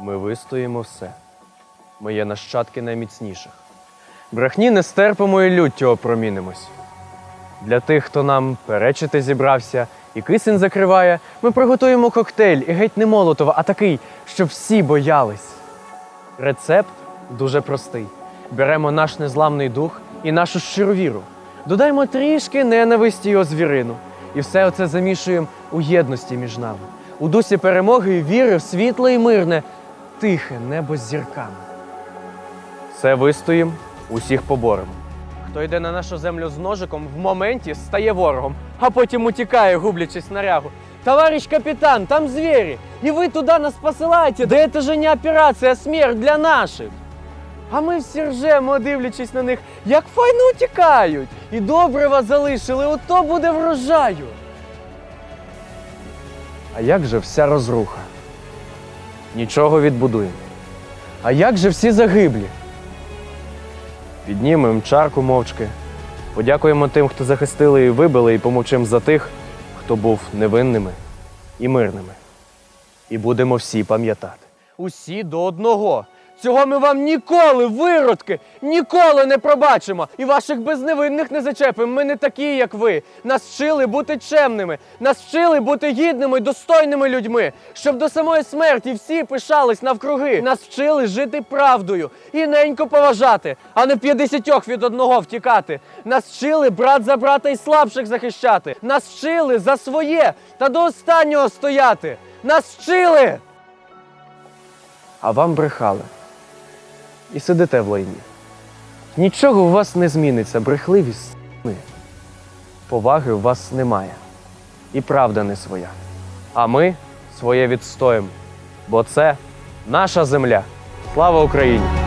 Ми вистоїмо все. Ми є нащадки найміцніших. Брехні не стерпимо і люттю опромінимось. Для тих, хто нам перечити зібрався і кисень закриває, ми приготуємо коктейль і геть не молотова, а такий, щоб всі боялись. Рецепт дуже простий. Беремо наш незламний дух і нашу щиру віру. Додаємо трішки ненависті й озвірину. І все оце замішуємо у єдності між нами. У дусі перемоги віри в світле і мирне, тихе небо з зірками. Все вистоїм, усіх поборемо. Хто йде на нашу землю з ножиком, в моменті стає ворогом, а потім утікає, гублячись на рягу. Товарищ капітан, там звери, і ви туди нас посилаєте, да це же не операція, а смерть для наших. А ми всі ржемо, дивлячись на них, як файно утікають. І добре вас залишили, ото буде врожаю. А як же вся розруха? Нічого відбудуємо. А як же всі загиблі? Піднімемо чарку мовчки. Подякуємо тим, хто захистили і вибили, і помовчимо за тих, хто був невинними і мирними. І будемо всі пам'ятати. Усі до одного. Цього ми вам ніколи, виродки, ніколи не пробачимо. І ваших безневинних не зачепимо. Ми не такі, як ви. Нас вчили бути чемними, нас вчили бути гідними, достойними людьми, щоб до самої смерті всі пишались навкруги. Нас вчили жити правдою і ненько поважати, а не п'ятдесятьох від одного втікати. Нас вчили брат за брата і слабших захищати. Нас вчили за своє та до останнього стояти. Нас вчили. А вам брехали. І сидите в лайні. Нічого у вас не зміниться, брехливість ми. Поваги у вас немає. І правда не своя. А ми своє відстоїмо. Бо це наша земля. Слава Україні!